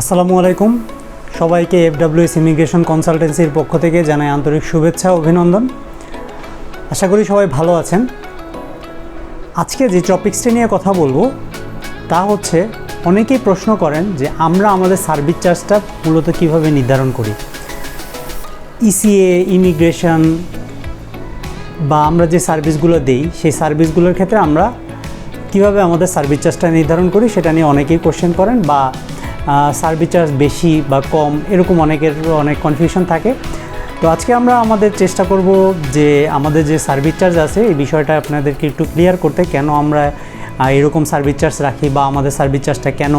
আসসালামু আলাইকুম। সবাইকে এফডাব্লিউএস ইমিগ্রেশন কনসালটেন্সির পক্ষ থেকে জানাই আন্তরিক শুভেচ্ছা, অভিনন্দন। আশা করি সবাই ভালো আছেন। আজকে যে টপিক্সটি নিয়ে কথা বলব, তা হচ্ছে অনেকেই প্রশ্ন করেন যে আমরা আমাদের সার্ভিস চার্জটা মূলত কীভাবে নির্ধারণ করি? ইসিএ ইমিগ্রেশন বা আমরা যে সার্ভিসগুলো দেই, সেই সার্ভিসগুলোর ক্ষেত্রে আমরা কীভাবে আমাদের সার্ভিস চার্জটা নির্ধারণ করি, সেটা নিয়ে অনেকেই কোশ্চেন করেন বা সার্ভিস চার্জ বেশি বা কম, এরকম অনেকের অনেক কনফিউশন থাকে। তো আজকে আমরা আমাদের চেষ্টা করব যে আমাদের যে সার্ভিস চার্জ আছে, এই বিষয়টা আপনাদেরকে একটু ক্লিয়ার করতে, কেন আমরা এরকম সার্ভিস চার্জ রাখি বা আমাদের সার্ভিস চার্জটা কেন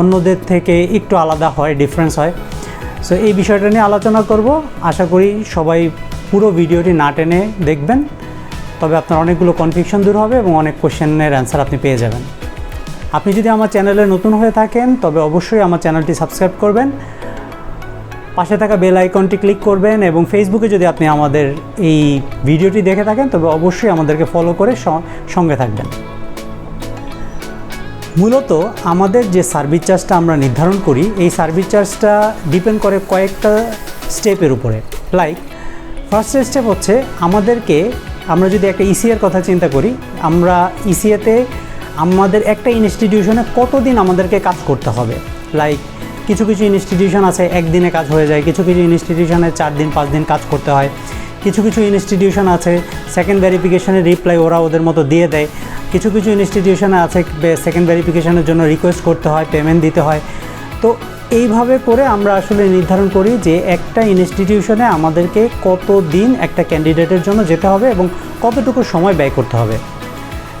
অন্যদের থেকে একটু আলাদা হয় ডিফারেন্স হয়। সো এই বিষয়টা নিয়ে আলোচনা করব। আশা করি সবাই পুরো ভিডিওটি না টেনে দেখবেন। তবে আপনার অনেকগুলো কনফিউশন দূর হবে এবং অনেক কোশ্চেনের অ্যান্সার আপনি পেয়ে যাবেন। আপনি যদি আমার চ্যানেলে নতুন হয়ে থাকেন, তবে অবশ্যই আমার চ্যানেলটি সাবস্ক্রাইব করবেন। পাশে থাকা বেল আইকনটি ক্লিক করবেন এবং ফেসবুকে যদি আপনি আমাদের এই ভিডিওটি দেখে থাকেন, তবে অবশ্যই আমাদেরকে ফলো করে সঙ্গে থাকবেন। মূলত আমাদের যে সার্ভিস চার্জটা আমরা নির্ধারণ করি, এই সার্ভিস চার্জটা ডিপেন্ড করে কয়েকটা স্টেপের উপরে। লাইক, ফার্স্ট স্টেপ হচ্ছে আমাদেরকে, আমরা যদি একটা ইসিএর কথা চিন্তা করি, আমরা ইসিএতে আমাদের একটা ইনস্টিটিউশনে কতদিন আমাদেরকে কাজ করতে হবে? লাইক কিছু কিছু ইনস্টিটিউশন আছে, একদিনে কাজ হয়ে যায়, কিছু কিছু ইনস্টিটিউশনে চার দিন, পাঁচ দিন কাজ করতে হয়। কিছু কিছু ইনস্টিটিউশন আছে সেকেন্ড ভেরিফিকেশনের রিপ্লাই ওরা ওদের মতো দিয়ে দেয়। কিছু কিছু ইনস্টিটিউশনে আছে সেকেন্ড ভেরিফিকেশনের জন্য রিকোয়েস্ট করতে হয় পেমেন্ট দিতে হয়। তো এইভাবে করে আমরা আসলে নির্ধারণ করি যে একটা ইনস্টিটিউশনে আমাদেরকে কত দিন একটা ক্যান্ডিডেটের জন্য যেতে হবে এবং কতটুকু সময় ব্যয় করতে হবে।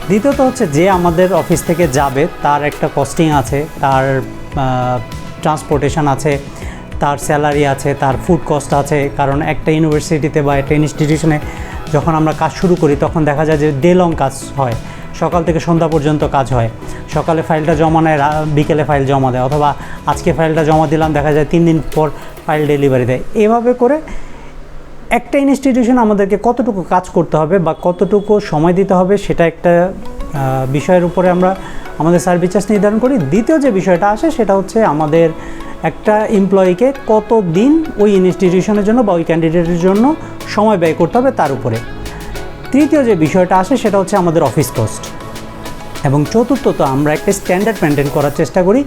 দ্বিতীয়ত হচ্ছে যে আমাদের অফিস থেকে যাবে, তার একটা কস্টিং আছে, তার ট্রান্সপোর্টেশন আছে, তার স্যালারি আছে, তার ফুড কস্ট আছে, কারণ একটা ইউনিভার্সিটিতে বা একটা ইনস্টিটিউশনে যখন আমরা কাজ শুরু করি, তখন দেখা যায় যে ডে লং কাজ হয়। সকাল থেকে সন্ধ্যা পর্যন্ত কাজ হয়। সকালে ফাইলটা জমা নেয় বিকেলে ফাইল জমা দেয়, অথবা আজকে ফাইলটা জমা দিলাম, দেখা যায় তিন দিন পর ফাইল ডেলিভারি দেয়। এভাবে করে একটা ইনস্টিটিউশন আমাদেরকে কতটুকু কাজ করতে হবে বা কতটুকু সময় দিতে হবে সেটা একটা বিষয়ের উপরে আমরা আমাদের সার্ভিস চার্জ নির্ধারণ করি। দ্বিতীয় যে বিষয়টা আসে সেটা হচ্ছে আমাদের একটা এমপ্লয়িকে কত দিন ওই ইনস্টিটিউশনের জন্য বা ওই ক্যান্ডিডেটের জন্য সময় ব্যয় করতে হবে তার উপরে। তৃতীয় যে বিষয়টা আসে সেটা হচ্ছে আমাদের অফিস কস্ট এবং চতুর্থত আমরা একটা স্ট্যান্ডার্ড মেনটেন করার চেষ্টা করি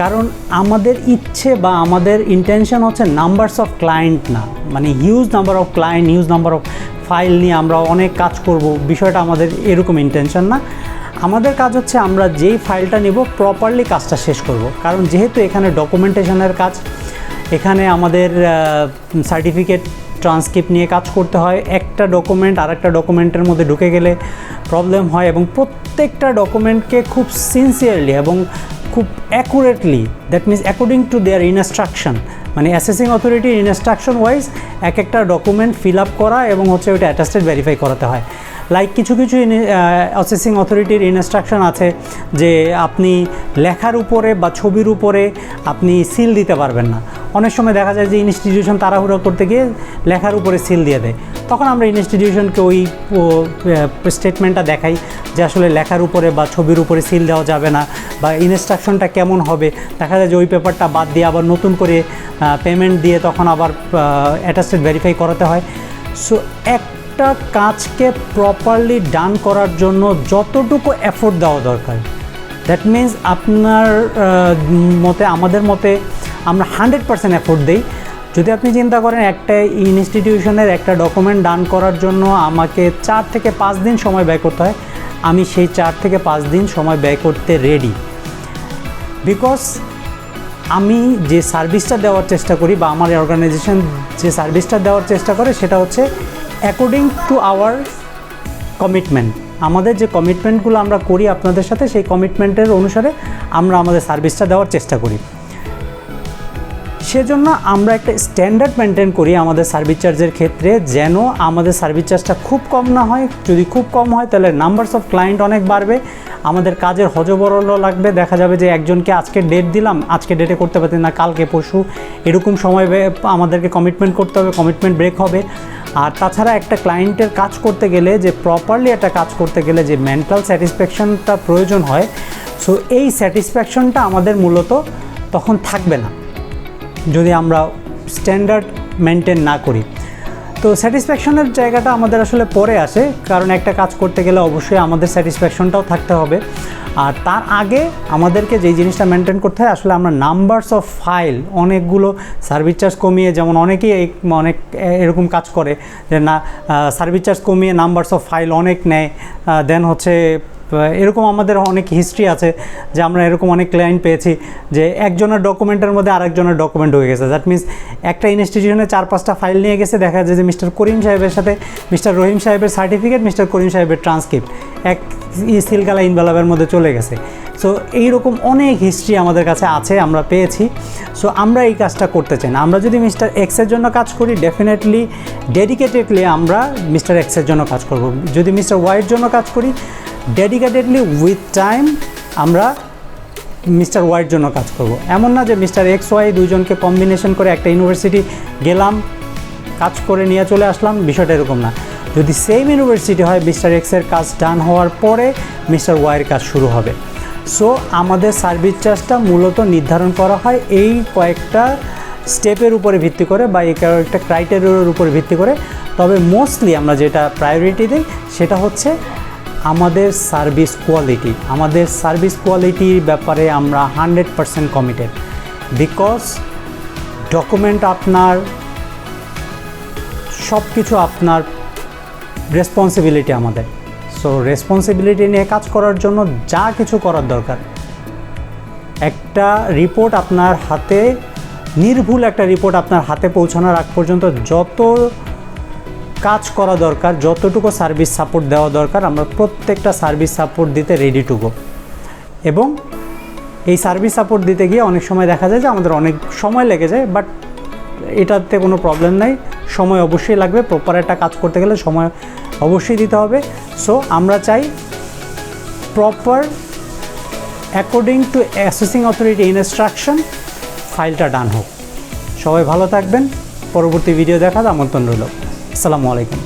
কারণ আমাদের ইচ্ছে বা আমাদের ইন্টেনশন হচ্ছে নাম্বারস অফ ক্লায়েন্ট না। মানে huge number of client huge number of file নিয়ে আমরা অনেক কাজ করব, বিষয়টা আমাদের এরকম ইন্টেনশন না। আমাদের কাজ হচ্ছে আমরা যেই ফাইলটা নিব প্রপারলি কাজটা শেষ করব। কারণ যেহেতু এখানে ডকুমেন্টেশনের কাজ, এখানে আমাদের সার্টিফিকেট ট্রান্সক্রিপ্ট নিয়ে কাজ করতে হয়। একটা ডকুমেন্ট আর একটা ডকুমেন্টের মধ্যে ঢুকে গেলে প্রবলেম হয় এবং প্রত্যেকটা ডকুমেন্টকে খুব সিনসিয়ারলি এবং খুব accurately that means according to their instruction মানে অ্যাসেসিং অথরিটির ইনস্ট্রাকশন ওয়াইজ এক একটা ডকুমেন্ট ফিল আপ করা এবং হচ্ছে ওইটা অ্যাটাস্টেড ভেরিফাই করাতে হয়। লাইক কিছু কিছু অ্যাসেসিং অথরিটির ইনস্ট্রাকশন আছে যে আপনি লেখার উপরে বা ছবির উপরে আপনি সিল দিতে পারবেন না। অনেক সময় দেখা যায় যে ইনস্টিটিউশন তাড়াহুড়ো করতে গিয়ে লেখার উপরে সিল দিয়ে দেয়। তখন আমরা ইনস্টিটিউশনকে ওই স্টেটমেন্টটা দেখাই যে আসলে লেখার উপরে বা ছবির উপরে সিল দেওয়া যাবে না বা ইনস্ট্রাকশনটা কেমন হবে। দেখা যায় যে ওই পেপারটা বাদ দিয়ে আবার নতুন করে পেমেন্ট দিয়ে তখন আবার অ্যাটাস্টেড ভেরিফাই করাতে হয়। সো একটা কাজকে প্রপারলি ডান করার জন্য যতটুকু এফোর্ট দেওয়া দরকার। দ্যাট মিন্স আপনার মতে, আমাদের মতে আমরা হান্ড্রেড পার্সেন্ট এফোর্ট দিই। যদি আপনি চিন্তা করেন, একটা ইনস্টিটিউশনের একটা ডকুমেন্ট ডান করার জন্য আমাকে চার থেকে পাঁচ দিন সময় ব্যয় করতে হয়, আমি সেই চার থেকে পাঁচ দিন সময় ব্যয় করতে রেডি বিকজ আমি যে সার্ভিসটা দেওয়ার চেষ্টা করি বা আমার অর্গানাইজেশন যে সার্ভিসটা দেওয়ার চেষ্টা করে, সেটা হচ্ছে অ্যাকর্ডিং টু আওয়ার কমিটমেন্ট আমাদের যে কমিটমেন্টগুলো আমরা করি আপনাদের সাথে, সেই কমিটমেন্টের অনুসারে আমরা আমাদের সার্ভিসটা দেওয়ার চেষ্টা করি। সেজন্য আমরা একটা স্ট্যান্ডার্ড মেনটেন করি আমাদের সার্ভিস চার্জের ক্ষেত্রে, যেন আমাদের সার্ভিস চার্জটা খুব কম না হয়। যদি খুব কম হয়, তাহলে নাম্বারস অফ ক্লায়েন্ট অনেক বাড়বে। আমাদের কাজের হজবরল লাগবে। দেখা যাবে যে একজনকে আজকে ডেট দিলাম, আজকে ডেটে করতে পারতেন না, কালকে পরশু। এরকম সময় আমাদেরকে কমিটমেন্ট করতে হবে কমিটমেন্ট ব্রেক হবে। আর তাছাড়া একটা ক্লায়েন্টের কাজ করতে গেলে, যে প্রপারলি একটা কাজ করতে গেলে যে মেন্টাল স্যাটিসফ্যাকশনটা প্রয়োজন হয় সো এই স্যাটিসফ্যাকশনটা আমাদের মূলত তখন থাকবে না। যদি আমরা স্ট্যান্ডার্ড মেনটেন না করি। তো স্যাটিসফ্যাকশনের জায়গাটা আমাদের আসলে পরে আসে, কারণ একটা কাজ করতে গেলে অবশ্যই আমাদের স্যাটিসফ্যাকশনটাও থাকতে হবে। আর তার আগে আমাদেরকে যেই জিনিসটা মেনটেন করতে হয়, আসলে আমরা নাম্বারস অফ ফাইল অনেকগুলো সার্ভিস চার্জ কমিয়ে, যেমন অনেকেই অনেক এরকম কাজ করে যে না সার্ভিস চার্জ কমিয়ে নাম্বারস অফ ফাইল অনেক নেয় দেন হচ্ছে এরকম আমাদের অনেক হিস্ট্রি আছে যে আমরা এরকম অনেক ক্লায়েন্ট পেয়েছি যে একজনের ডকুমেন্টের মধ্যে আরেকজনের ডকুমেন্ট হয়ে গেছে। দ্যাট মিনস একটা ইনস্টিটিউশনে চার, পাঁচটা ফাইল নিয়ে গেছে, দেখা যায় যে মিস্টার করিম সাহেবের সাথে মিস্টার রহিম সাহেবের সার্টিফিকেট মিস্টার করিম সাহেবের ট্রান্সক্রিপ্ট এক সিলগালা ইনভেলাবের মধ্যে চলে গেছে। সো এইরকম অনেক হিস্ট্রি আমাদের কাছে আছে, আমরা পেয়েছি। সো আমরা এই কাজটা করতে চাই না। আমরা যদি মিস্টার এক্সের জন্য কাজ করি ডেফিনেটলি ডেডিকেটেডলি আমরা মিস্টার এক্সের জন্য কাজ করব। যদি মিস্টার ওয়াইয়ের জন্য কাজ করি ডেডিকেটেডলি উইথ টাইম আমরা মিস্টার ওয়াইয়ের জন্য কাজ করব। এমন না যে মিস্টার এক্স ওয়াই দুজনকে কম্বিনেশন করে একটা ইউনিভার্সিটি গেলাম, কাজ করে নিয়ে চলে আসলাম, বিষয়টা এরকম না। যদি সেম ইউনিভার্সিটি হয়, মিস্টার এক্সের কাজ ডান হওয়ার পরে মিস্টার ওয়াইয়ের কাজ শুরু হবে। সো আমাদের সার্ভিস চার্জটা মূলত নির্ধারণ করা হয় এই কয়েকটা স্টেপের উপরে ভিত্তি করে বা এই কয়েকটা ক্রাইটেরিয়ার উপরে ভিত্তি করে। তবে মোস্টলি আমরা যেটা প্রায়োরিটি দিই, সেটা হচ্ছে আমাদের সার্ভিস কোয়ালিটি, আমাদের সার্ভিস কোয়ালিটির ব্যাপারে আমরা hundred percent committed because document আপনার সব কিছু আপনার রেসপন্সিবিলিটি আমাদের। সো রেসপন্সিবিলিটি নিয়ে কাজ করার জন্য যা কিছু করার দরকার। একটা রিপোর্ট আপনার হাতে, নির্ভুল একটা রিপোর্ট আপনার হাতে পৌঁছানোর আগ পর্যন্ত যত কাজ করা দরকার, যতটুকু সার্ভিস সাপোর্ট দেওয়া দরকার, আমরা প্রত্যেকটা সার্ভিস সাপোর্ট দিতে রেডি টু গো এবং এই সার্ভিস সাপোর্ট দিতে গিয়ে অনেক সময় দেখা যায় যে আমাদের অনেক সময় লেগে যায় বাট এটাতে কোনো প্রবলেম নাই। সময় অবশ্যই লাগবে প্রপার একটা কাজ করতে গেলে সময় অবশ্যই দিতে হবে। সো আমরা চাই proper according to assessing authority instruction ফাইলটা ডান হোক। সবাই ভালো থাকবেন। পরবর্তী ভিডিও দেখার আমন্ত্রণ রইল। আসসালামু আলাইকুম।